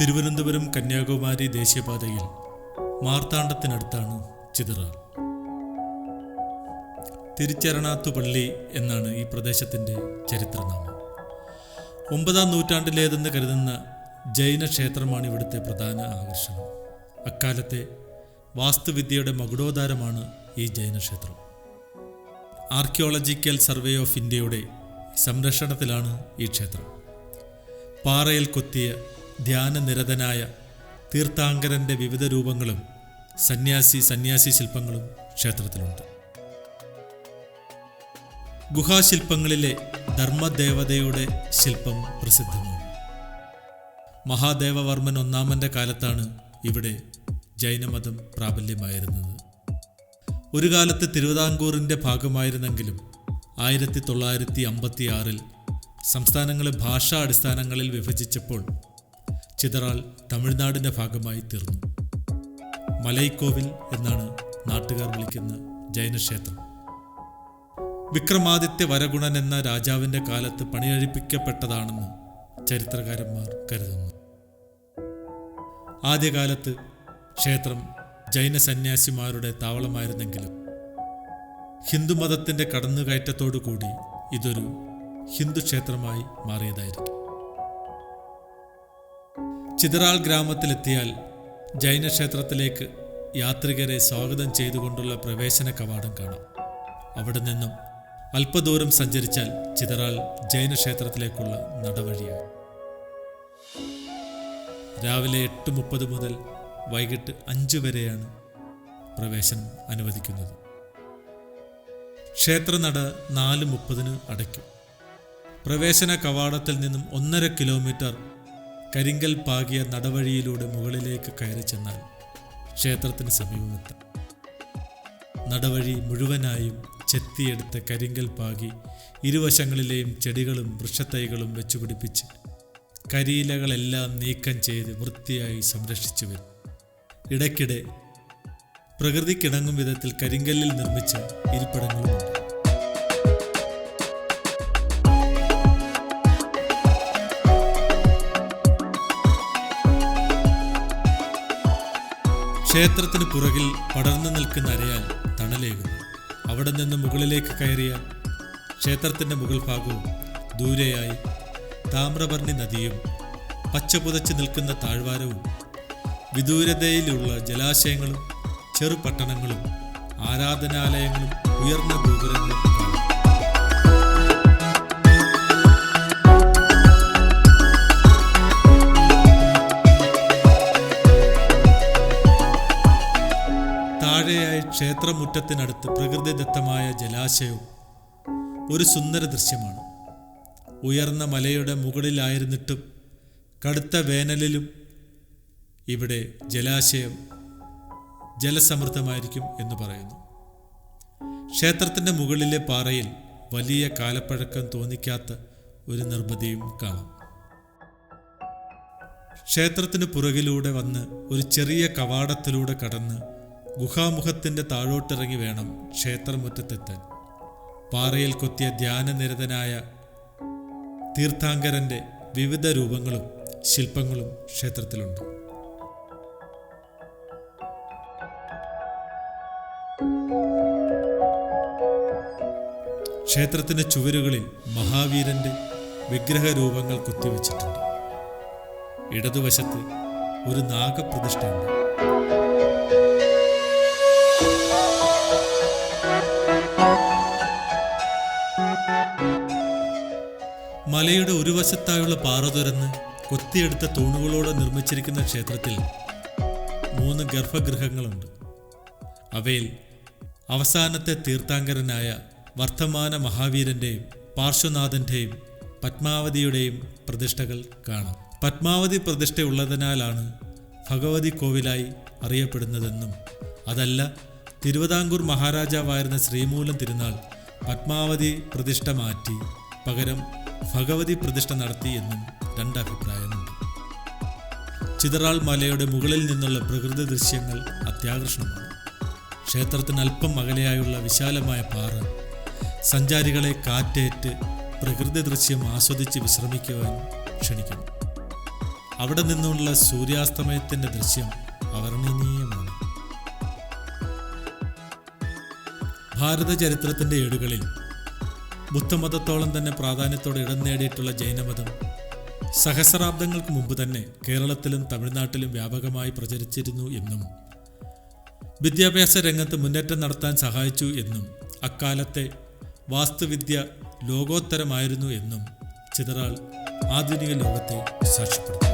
തിരുവനന്തപുരം കന്യാകുമാരി ദേശീയപാതയിൽ മാർത്താണ്ഡത്തിനടുത്താണ് ചിതറാൽ തിരുച്ചരണാത്തുപള്ളി എന്നാണ് ഈ പ്രദേശത്തിന്റെ ചരിത്രനാമം. ഒമ്പതാം നൂറ്റാണ്ടിലേതെന്ന് കരുതുന്ന ജൈന ക്ഷേത്രമാണ് ഇവിടുത്തെ പ്രധാന ആകർഷണം. അക്കാലത്തെ വാസ്തുവിദ്യയുടെ മകുടോദാരമാണ് ഈ ജൈനക്ഷേത്രം ആർക്കിയോളജിക്കൽ സർവേ ഓഫ് ഇന്ത്യയുടെ സംരക്ഷണത്തിലാണ് ഈ ക്ഷേത്രം. പാറയിൽ കൊത്തിയ ധ്യാനനിരതനായ തീർത്ഥാങ്കരന്റെ വിവിധ രൂപങ്ങളും സന്യാസി സന്യാസി ശില്പങ്ങളും ക്ഷേത്രത്തിലുണ്ട്. ഗുഹാശില്പങ്ങളിലെ ധർമ്മദേവതയുടെ ശില്പം പ്രസിദ്ധമാണ്. മഹാദേവവർമ്മൻ ഒന്നാമന്റെ കാലത്താണ് ഇവിടെ ജൈനമതം പ്രാബല്യമായിരുന്നത്. ഒരു കാലത്ത് തിരുവിതാംകൂറിന്റെ ഭാഗമായിരുന്നെങ്കിലും ആയിരത്തി തൊള്ളായിരത്തി അമ്പത്തി ആറിൽ സംസ്ഥാനങ്ങളെ ഭാഷാ അടിസ്ഥാനങ്ങളിൽ വിഭജിച്ചപ്പോൾ ചിതറാൾ തമിഴ്നാടിന്റെ ഭാഗമായി തീർന്നു. മലൈക്കോവിൽ എന്നാണ് നാട്ടുകാർ വിളിക്കുന്ന ജൈനക്ഷേത്രം. വിക്രമാദിത്യ വരഗുണൻ എന്ന രാജാവിന്റെ കാലത്ത് പണിയഴിപ്പിക്കപ്പെട്ടതാണെന്ന് ചരിത്രകാരന്മാർ കരുതുന്നു. ആദ്യകാലത്ത് ക്ഷേത്രം ജൈന സന്യാസിമാരുടെ താവളമായിരുന്നെങ്കിലും ഹിന്ദുമതത്തിന്റെ കടന്നുകയറ്റത്തോടു കൂടി ഇതൊരു ഹിന്ദു ക്ഷേത്രമായി മാറിയതായിരിക്കും. ചിതറാൾ ഗ്രാമത്തിലെത്തിയാൽ ജൈനക്ഷേത്രത്തിലേക്ക് യാത്രികരെ സ്വാഗതം ചെയ്തുകൊണ്ടുള്ള പ്രവേശന കവാടം കാണാം. അവിടെ നിന്നും അല്പദൂരം സഞ്ചരിച്ചാൽ ചിതറാൾ ജൈനക്ഷേത്രത്തിലേക്കുള്ള നടവഴിയാണ് രാവിലെ എട്ട് മുപ്പത് മുതൽ വൈകിട്ട് അഞ്ച് വരെയാണ് പ്രവേശനം അനുവദിക്കുന്നത്. ക്ഷേത്രനട നാല് മുപ്പതിന് അടയ്ക്കും. പ്രവേശന കവാടത്തിൽ നിന്നും ഒന്നര കിലോമീറ്റർ കരിങ്കൽ പാകിയ നടവഴിയിലൂടെ മുകളിലേക്ക് കയറി ചെന്നാൽ ക്ഷേത്രത്തിന് സമീപമെത്താം. നടവഴി മുഴുവനായും ചെത്തിയെടുത്ത് കരിങ്കൽ പാകി ഇരുവശങ്ങളിലെയും ചെടികളും വൃക്ഷത്തൈകളും വെച്ചുപിടിപ്പിച്ച് കരിയിലകളെല്ലാം നീക്കം ചെയ്ത് വൃത്തിയായി സംരക്ഷിച്ചു വരും. ഇടയ്ക്കിടെ പ്രകൃതിക്കിണങ്ങും വിധത്തിൽ കരിങ്കല്ലിൽ നിർമ്മിച്ച ഇരിപ്പിടങ്ങളുമുണ്ട്. ക്ഷേത്രത്തിന് പുറകിൽ പടർന്നു നിൽക്കുന്ന അരയാൽ തണലേകുന്നു. അവിടെ നിന്ന് മുകളിലേക്ക് കയറിയ ക്ഷേത്രത്തിന്റെ മുകൾ ഭാഗവും ദൂരെയായി താമ്രപർണി നദിയും പച്ചപുതച്ച് നിൽക്കുന്ന താഴ്വാരവും വിദൂരതയിലുള്ള ജലാശയങ്ങളും ചെറുപട്ടണങ്ങളും ആരാധനാലയങ്ങളും ഉയർന്ന ഗോപുരങ്ങളും ക്ഷേത്രമുറ്റത്തിനടുത്ത് പ്രകൃതിദത്തമായ ജലാശയവും ഒരു സുന്ദര ദൃശ്യമാണ്. ഉയർന്ന മലയുടെ മുകളിലായിരുന്നിട്ടും കടുത്ത വേനലിലും ഇവിടെ ജലാശയം ജലസമൃദ്ധമായിരിക്കും എന്ന് പറയുന്നു. ക്ഷേത്രത്തിന്റെ മുകളിലെ പാറയിൽ വലിയ കാലപ്പഴക്കം തോന്നിക്കാത്ത ഒരു നിർമ്മിതിയും കാണാം. ക്ഷേത്രത്തിന് പുറകിലൂടെ വന്ന് ഒരു ചെറിയ കവാടത്തിലൂടെ കടന്ന് ഗുഹാമുഖത്തിന്റെ താഴോട്ടിറങ്ങി വേണം ക്ഷേത്രമുറ്റത്തെത്താൻ. പാറയിൽ കൊത്തിയ ധ്യാനനിരതനായ തീർത്ഥാങ്കരന്റെ വിവിധ രൂപങ്ങളും ശില്പങ്ങളും ക്ഷേത്രത്തിലുണ്ട്. ക്ഷേത്രത്തിന്റെ ചുവരുകളിൽ മഹാവീരന്റെ വിഗ്രഹരൂപങ്ങൾ കുത്തിവെച്ചിട്ടുണ്ട്. ഇടതുവശത്ത് ഒരു നാഗപ്രതിഷ്ഠയുണ്ട്. മലയുടെ ഒരു വശത്തായുള്ള പാറ തുരന്ന് കൊത്തിയെടുത്ത തൂണുകളോടെ നിർമ്മിച്ചിരിക്കുന്ന ക്ഷേത്രത്തിൽ മൂന്ന് ഗർഭഗൃഹങ്ങളുണ്ട്. അവയിൽ അവസാനത്തെ തീർത്ഥാങ്കരനായ വർത്തമാന മഹാവീരന്റെയും പാർശ്വനാഥന്റെയും പത്മാവതിയുടെയും പ്രതിഷ്ഠകൾ കാണാം. പത്മാവതി പ്രതിഷ്ഠയുള്ളതിനാലാണ് ഭഗവതി കോവിലായി അറിയപ്പെടുന്നതെന്നും അതല്ല തിരുവിതാംകൂർ മഹാരാജാവായിരുന്ന ശ്രീമൂലം തിരുനാൾ പത്മാവതി പ്രതിഷ്ഠ മാറ്റി പകരം ഭഗവതി പ്രതിഷ്ഠ നടത്തി എന്നും രണ്ടഭിപ്രായമുണ്ട്. ചിതറാൾ മലയുടെ മുകളിൽ നിന്നുള്ള പ്രകൃതി ദൃശ്യങ്ങൾ അത്യാകർഷണമാണ്. ക്ഷേത്രത്തിന് അല്പം അകലെയായുള്ള വിശാലമായ പാറ സഞ്ചാരികളെ കാറ്റേറ്റ് പ്രകൃതി ദൃശ്യം ആസ്വദിച്ച് വിശ്രമിക്കുവാൻ ക്ഷണിക്കുന്നു. അവിടെ നിന്നുള്ള സൂര്യാസ്തമയത്തിന്റെ ദൃശ്യം അവർണനീയമാണ്. ഭാരത ചരിത്രത്തിന്റെ ഏടുകളിൽ ബുദ്ധമതത്തോളം തന്നെ പ്രാധാന്യത്തോടെ ഇടം നേടിയിട്ടുള്ള ജൈനമതം സഹസ്രാബ്ദങ്ങൾക്ക് മുമ്പ് തന്നെ കേരളത്തിലും തമിഴ്നാട്ടിലും വ്യാപകമായി പ്രചരിച്ചിരുന്നു എന്നും വിദ്യാഭ്യാസ രംഗത്ത് മുന്നേറ്റം നടത്താൻ സഹായിച്ചു എന്നും അക്കാലത്തെ വാസ്തുവിദ്യ ലോകോത്തരമായിരുന്നു എന്നും ചിതറാൾ ആധുനിക ലോകത്തെ സാക്ഷ്യപ്പെടുത്തി.